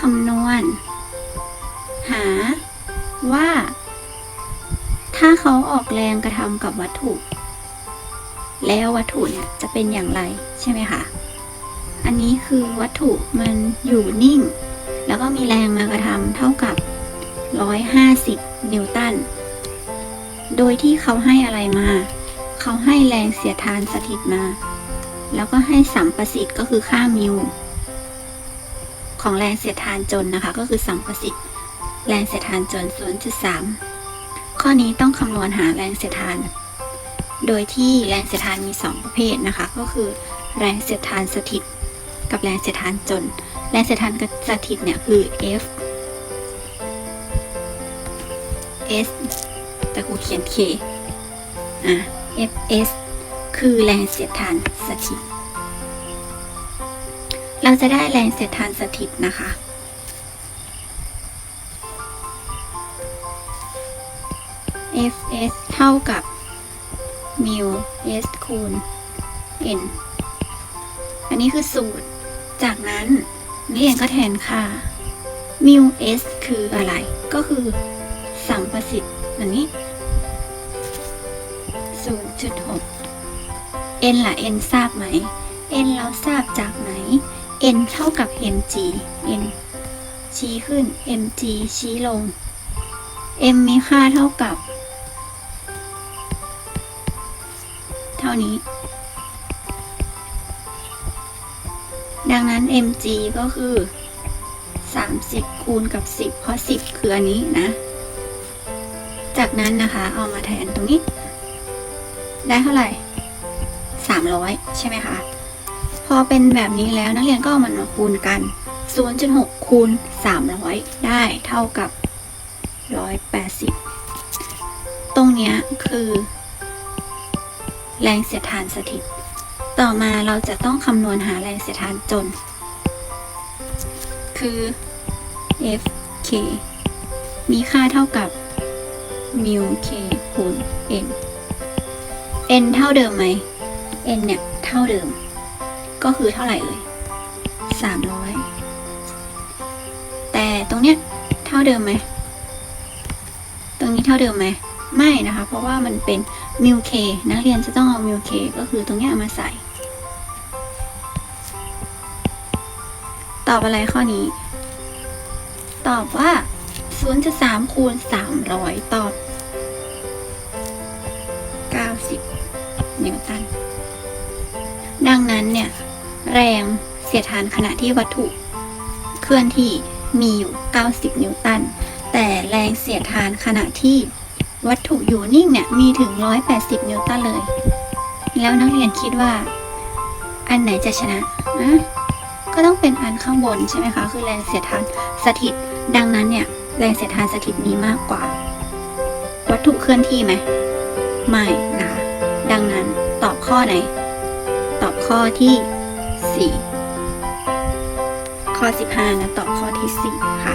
คำนวณ หาว่า ถ้าเขาออกแรงกระทำกับวัตถุ แล้ววัตถุเนี่ยจะเป็นอย่างไรใช่ไหมคะ อันนี้คือวัตถุมันอยู่นิ่ง แล้วก็มีแรงมากระทำเท่ากับ 150 นิวตัน โดยที่เขาให้อะไรมา เขาให้แรงเสียดทานสถิตมา แล้วก็ให้สัมประสิทธิ์ก็คือค่ามิว ของแรงเสียดทานจนนะคะ ก็คือสัมประสิทธิ์แรงเสียดทานจน 0.3 ข้อนี้ต้องคำนวณหาแรงเสียดทาน โดยที่แรงเสียดทานมี 2 ประเภทนะคะ ก็คือ แรงเสียดทานสถิต กับแรงเสียดทานจน แรงเสียดทานสถิตเนี่ยคือ F S แต่กูเขียน K อะ Fs คือแรงเสียดทานสถิต เราจะได้แรงเสียดทานสถิตนะคะ Fs เท่ากับ mu s คูณ n อันนี้คือสูตร จากนั้นนักเรียนก็แทนค่า mu s คืออะไร ก็คือสัมประสิทธิ์อันนี้ 0.6 n ล่ะ n ทราบไหม n เราทราบจากไหน n เท่ากับ mg n ชี้ขึ้น mg ชี้ลง m มีค่าเท่ากับ เท่านี้ ดังนั้น mg ก็คือ 30 คูณกับ 10 เพราะ 10 คืออันนี้นะ จากนั้นนะคะเอามาแทนตรงนี้ ได้เท่าไหร่ 300 ใช่ไหไหมคะ พอเป็นแบบนี้แล้วนักเรียนก็เอามันมาคูณกัน 0.6 คูณ 300 ได้เท่ากับ 180 ตรงนี้คือ แรงเสียดทานสถิต ต่อมาเราจะต้องคำนวณหาแรงเสียดทานจน คือ Fk มีค่าเท่ากับ mu k คูณ n n เท่าเดิมไหม n เนี่ย เท่าเดิม ก็คือเท่าไหร่เอ่ย300แต่ตรงเนี้ยเท่าเดิมไหมตรงนี้เท่าเดิมไหมไม่นะคะ เพราะว่ามันเป็น mu k นักเรียนจะต้องเอา mu k ก็คือตรงเนี้ยเอามาใส่ ตอบอะไรข้อนี้ ตอบว่า 0.3คูณ300 ตอบ 90 นิวตัน ดังนั้นเนี่ย แรงเสียดทานขณะที่วัตถุ เคลื่อนที่มีอยู่ 90 นิวตัน แต่แรงเสียดทานขณะที่วัตถุอยู่นิ่งเนี่ยมีถึง 180 นิวตันเลย แล้วนักเรียนคิดว่า อันไหนจะชนะนะก็ต้องเป็นอันข้างบนใช่ไหมคะ คือแรงเสียดทานสถิต ดังนั้นเนี่ยแรงเสียดทานสถิตมีมากกว่า วัตถุเคลื่อนที่ไหมไม่นะคะดังนั้นตอบข้อไหน ตอบข้อที่ 4 ข้อ 15นะตอบข้อที่ 4 ค่ะ